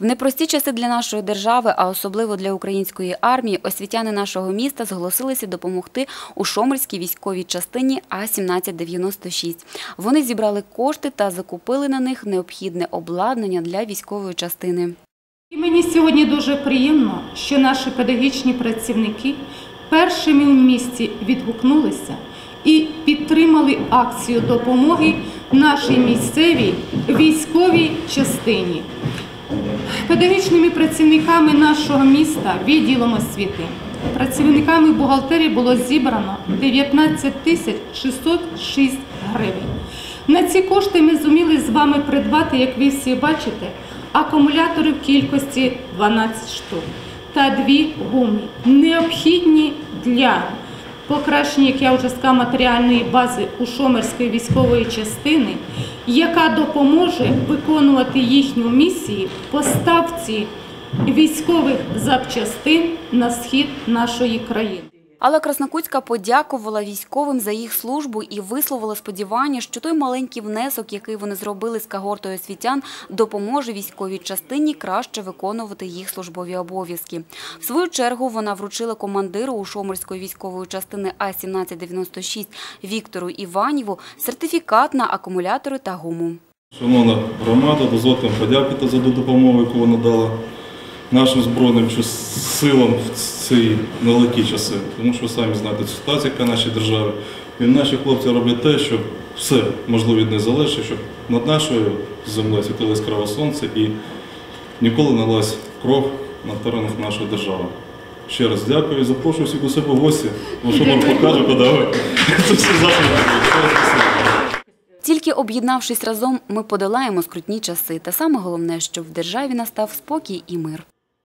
В непрості часи для нашої держави, а особливо для української армії, освітяни нашого міста зголосилися допомогти у Шомельській військовій частині А-1796. Вони зібрали кошти та закупили на них необхідне обладнання для військової частини. І мені сьогодні дуже приємно, що наші педагогічні працівники першими в місті відгукнулися і підтримали акцію допомоги нашій місцевій військовій частині. Педагогічними працівниками нашого міста, відділом освіти, працівниками бухгалтерії було зібрано 19 тисяч 606 гривень. На ці кошти ми зуміли з вами придбати, як ви всі бачите, акумулятори в кількості 12 штук та дві гуми, необхідні для покращення, сказала, матеріальної бази у Шомерської військової частини, яка допоможе виконувати їхню місію поставці військових запчастин на схід нашої країни. Алла Краснокутська подякувала військовим за їх службу і висловила сподівання, що той маленький внесок, який вони зробили з когортою освітян, допоможе військовій частині краще виконувати їх службові обов'язки. В свою чергу вона вручила командиру у Шомерської військової частини А-1796 Віктору Іваніву сертифікат на акумулятори та гуму. Шановна громада, дозвольте подякувати за допомогу, яку вона дала нашим Збройним силам в ці нелегкі часи. Тому що ви самі знаєте ситуацію, яка в нашій державі. І наші хлопці роблять те, щоб все можливо від них залежить, щоб над нашою землею світило яскраве сонце і ніколи не лилась кров на теренах нашої держави. Ще раз дякую і запрошую всіх у себе в гості. Ну, що вам покажу, заходи. Тільки об'єднавшись разом, ми подолаємо скрутні часи. Та саме головне, щоб в державі настав спокій і мир.